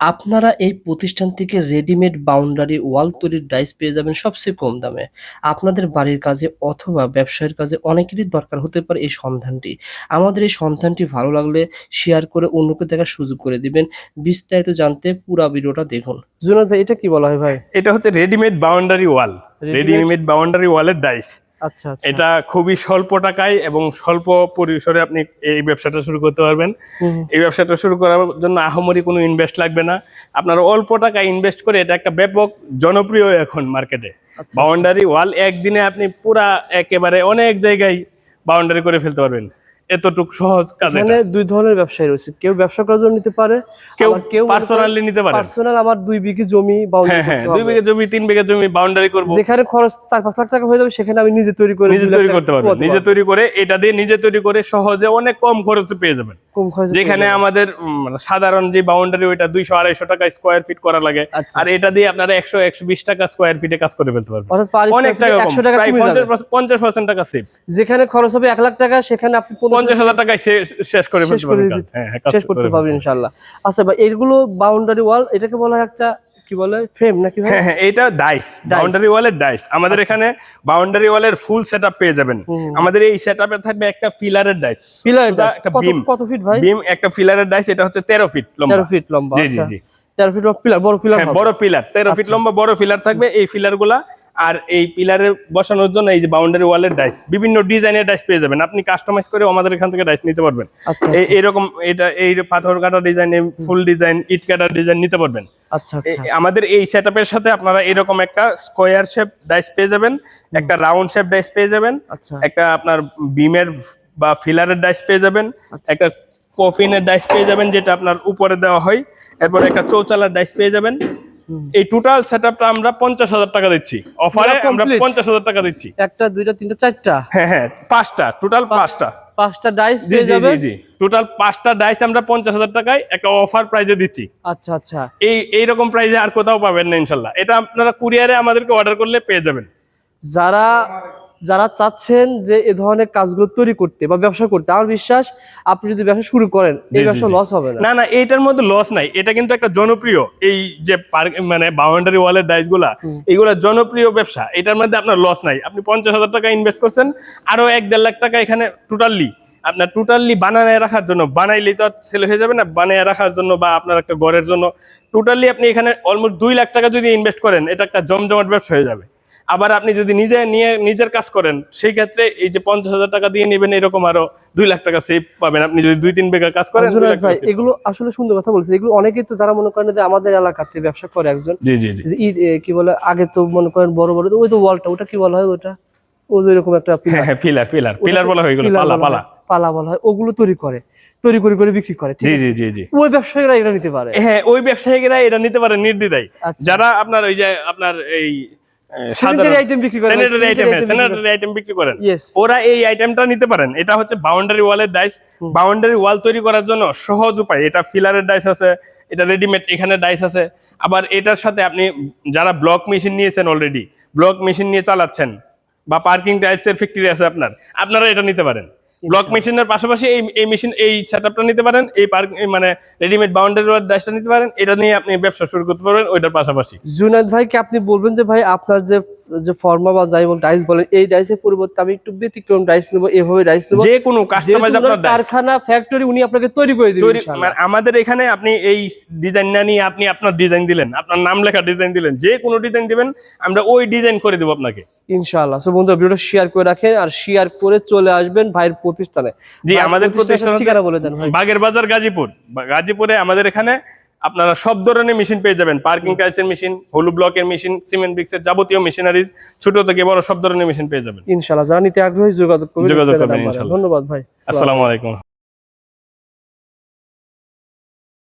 আপনারা এই প্রতিষ্ঠান থেকে রেডিমেড বাউন্ডারি ওয়াল তৈরির ডাইস পেয়ে যাবেন সবচেয়ে কম দামে। আপনাদের বাড়ির কাজে অথবা ব্যবসায়ের কাজে অনেকেরই দরকার হতে পারে এই সন্ধানটি। আমাদের এই সন্ধানটি ভালো লাগলে শেয়ার করে অন্যকে দেখার সুযোগ করে দিবেন। বিস্তারিত জানতে পুরো ভিডিওটা দেখুন। জুনাদ ভাই এটা কি বলা হয় ভাই? এটা হচ্ছে readymade boundary wall readymade boundary ওয়ালের ডাইস আচ্ছা আচ্ছা। এটা খুবই স্বল্প টাকায় এবং স্বল্প পরিসরে আপনি এই ব্যবসাটা শুরু করতে পারবেন। এই ব্যবসাটা শুরু করার জন্য আহামরি কোনো ইনভেস্ট লাগবে না। আপনার অল্প টাকায় ইনভেস্ট করে এটা একটা ব্যাপক জনপ্রিয় এখন মার্কেটে বাউন্ডারি ওয়াল একদিনে আপনি পুরা একেবারে অনেক জায়গায় বাউন্ডারি করে ফেলতে পারবেন। এতটুক সহজ কাজ এখানে দুই ধরনের ব্যবসায়ী রয়েছে। কেউ ব্যবসা করার জন্য নিতে পারে কেউ কেউ পার্সোনালি নিতে পারে। পার্সোনাল আমার দুই বিঘি জমি হ্যাঁ হ্যাঁ দুই বাউন্ডারি বিঘা জমি তিন বিঘা জমি বাউন্ডারি করব। যেখানে খরচ চার পাঁচ লাখ টাকা হয়ে যাবে সেখানে আমি নিজে তৈরি করে নিজে তৈরি করতে পোয়াতে নিজে তৈরি করে এটা দিয়ে নিজে তৈরি করে সহজে অনেক কম খরচে পেয়ে যাবেন। কম খরচে যেখানে আমাদের মানে সাধারণ যে বাউন্ডারি ওইটা দুইশো আড়াইশো টাকা স্কোয়ার ফিট করা লাগে। আচ্ছা। আর এটা দিয়ে আপনারা একশো একশো বিশ টাকা স্কোয়ার ফিটে কাজ করে ফেলতে পারবেন। অনেক টাকা 100 টাকা প্রায় কমে পঞ্চাশ পঞ্চাশ পার্সেন্ট টাকা সেভ যেখানে খরচ হবে এক লাখ টাকা সেখানে আপনি পঞ্চাশ হাজার টাকায় শেষ করে শেষ হ্যাঁ, হ্যাঁ, করতে করে পারবেন ইনশাল্লাহ আচ্ছা ভাই এইগুলো বাউন্ডারি ওয়াল এটাকে বলা হয় একটা কি বলে ফ্রেম নাকি হ্যাঁ হ্যাঁ এটা ডাইস বাউন্ডারি ওয়ালের ডাইস আমাদের এখানে বাউন্ডারি ওয়ালের ফুল সেটআপ পেয়ে যাবেন। আচ্ছা। আমাদের এই সেটআপে থাকবে একটা ফিলারের ডাইস পিলার একটা বিম কত ফিট ভাই? বিম একটা ফিলারের ডাইস এটা হচ্ছে তেরো ফিট লম্বা। তেরো ফিট লম্বা জি জি আচ্ছা। জি। তেরো ফিট পিলার বড় পিলার হ্যাঁ, বড় পিলার তেরো ফিট আচ্ছা। লম্বা বড় পিলার থাকবে। এই পিলারগুলা আর এই পিলারে বসানোর জন্য এই যে বাউন্ডারি ওয়ালের ডাইস বিভিন্ন ডিজাইনের ডাইস পেয়ে যাবেন। আপনি কাস্টমাইজ করে আমাদের এখান থেকে ডাইস নিতে পারবেন। আচ্ছা এই এরকম এটা এই পাথর কাটা ডিজাইন ফুল ডিজাইন ইট কাটা ডিজাইন নিতে পারবেন। আচ্ছা আচ্ছা। আমাদের এই সেটআপের সাথে আপনারা এরকম একটা স্কোয়ার শেপ ডাইস পেয়ে যাবেন একটা রাউন্ড শেপ ডাইস পেয়ে যাবেন আচ্ছা। একটা আপনার বিমের বা ফিলারের ডাইস পেয়ে যাবেন আচ্ছা। একটা কফিনের ডাইস পেয়ে যাবেন যেটা আপনার উপরে দেওয়া হয়। এরপর একটা চৌচালার ডাইস পেয়ে যাবেন। এই টোটাল সেটআপটা আমরা পঞ্চাশ হাজার টাকা দিচ্ছি। অফারে আমরা complete? পঞ্চাশ হাজার টাকা দিচ্ছি। একটা দুইটা তিনটা চারটা? হ্যাঁ হ্যাঁ পাঁচটা টোটাল পাঁচটা। পাঁচটা ডাইস পেয়ে যাবে? জি জি। টোটাল পাঁচটা ডাইস আমরা পঞ্চাশ হাজার টাকায় একটা অফার প্রাইজে দিচ্ছি। আচ্ছা আচ্ছা। এই এইরকম প্রাইজে আর কোথাও পাবেন না ইনশাল্লাহ। এটা আপনারা কুরিয়ারে আমাদেরকে অর্ডার করলে পেয়ে যাবেন। যারা যারা চাচ্ছেন যে এ ধরনের কাজগুলো তৈরি করতে বা ব্যবসা করতে আমার বিশ্বাস আপনি যদি ব্যবসা শুরু করেন এই ব্যবসা লস হবে না। না এইটার মধ্যে লস নাই। এটা কিন্তু একটা জনপ্রিয় এই যে মানে বাউন্ডারি ওয়ালের ডাইসগুলা। এগুলা জনপ্রিয় ব্যবসা। এটার মধ্যে আপনার লস নাই। আপনি পঞ্চাশ হাজার টাকা ইনভেস্ট করছেন আরও এক দেড় লাখ টাকা এখানে টোটালি আপনার টোটালি বানায় রাখার জন্য বানাইলেই তো ছেলে হয়ে যাবে না বানিয়ে রাখার জন্য বা আপনার একটা ঘরের জন্য টোটালি আপনি এখানে অলমোস্ট দুই লাখ টাকা যদি ইনভেস্ট করেন এটা একটা জমজমাট ব্যবসা হয়ে যাবে। আবার আপনি যদি নিজে নিয়ে নিজের কাজ করেন সেই ক্ষেত্রে এই যে পঞ্চাশ হাজার টাকা দিয়ে নেবেন এরকম আরও দুই লাখ টাকা সেভ পাবেন। আপনি যদি দুই তিন বিঘা কাজ করেন ভাই এগুলো আসলে সুন্দর কথা বলছে এগুলো অনেকেই তো যারা মনে করেন যে আমাদের এলাকাতে ব্যবসা করে একজন। জি জি জি। কি বলে আগে তো মনে করেন বড় বড় ওই তো ওয়ালটা ওটা কি বলা হয় ওটা? একটা হ্যাঁ হ্যাঁ পিলার পিলার পিলার বলা হয়ে পালা পালা। পালা বলা হয়। ওগুলো তৈরি করে তৈরি করে করে বিক্রি করে জি জি জি জি। ওই ব্যবসায়ীরা এটা নিতে পারে। হ্যাঁ ওই ব্যবসায়ীরা এটা নিতে পারে নির্দ্বিধায়। আচ্ছা। যারা আপনার ওই যে আপনার এই ওরা এই আইটেমটা নিতে পারেন। এটা হচ্ছে বাউন্ডারি ওয়ালের ডাইস বাউন্ডারি ওয়াল তৈরি করার জন্য সহজ উপায়। এটা ফিলারের ডাইস আছে এটা রেডিমেড এখানে ডাইস আছে। আবার এটার সাথে আপনি যারা ব্লক মেশিন নিয়েছেন অলরেডি ব্লক মেশিন নিয়ে চালাচ্ছেন বা পার্কিং টাইলসের ফ্যাক্টরি আছে আপনার আপনারা এটা নিতে পারেন। ব্লক মেশিনের পাশাপাশি এই এই মেশিন এই সেটআপটা নিতে পারেন এই পার্ক মানে রেডিমেড বাউন্ডারি ওয়াল ডাইসটা নিতে পারেন এটা নিয়ে আপনি ব্যবসা শুরু করতে পারবেন ওইটার পাশাপাশি। জুনাদ ভাইকে আপনি বলবেন যে ভাই আপনার যে যে ফর্মা বা যাই বল ডাইস বলেন এই ডাইসের পরিবর্তে আমি একটু ব্যতিক্রম ডাইস নেব এভাবে ডাইস নেব। যে কোনো কাস্টমাইজ আপনার ডাইস কারখানা ফ্যাক্টরি উনি আপনাকে তৈরি করে দিবেন মানে আমাদের এখানে আপনি এই ডিজাইন না নিয়ে আপনি আপনার ডিজাইন দিলেন আপনার নাম লেখা ডিজাইন দিলেন যে কোনো ডিজাইন দিবেন আমরা ওই ডিজাইন করে দেবো আপনাকে। ইনশাআল্লাহ। সো বন্ধুরা ভিডিওটা শেয়ার করে রাখেন আর শেয়ার করে চলে আসবেন ভাইয়ের প্রতিষ্ঠানে। জি আমাদের প্রতিষ্ঠান ঠিকানা বলে দেন ভাই। বাগের বাজার গাজীপুর গাজীপুরে আমাদের এখানে আপনারা সব ধরনের মেশিন পেয়ে যাবেন। পার্কিং টাইলসের মেশিন হলু ব্লকের মেশিন সিমেন্ট ব্রিক্সের যাবতীয় মেশিনারিজ ছোট থেকে বড় সব ধরনের মেশিন পেয়ে যাবেন। ইনশাআল্লাহ যারা নিতে আগ্রহী যোগাযোগ করবেন যোগাযোগ করবেন। ধন্যবাদ ভাই আসসালামু আলাইকুম।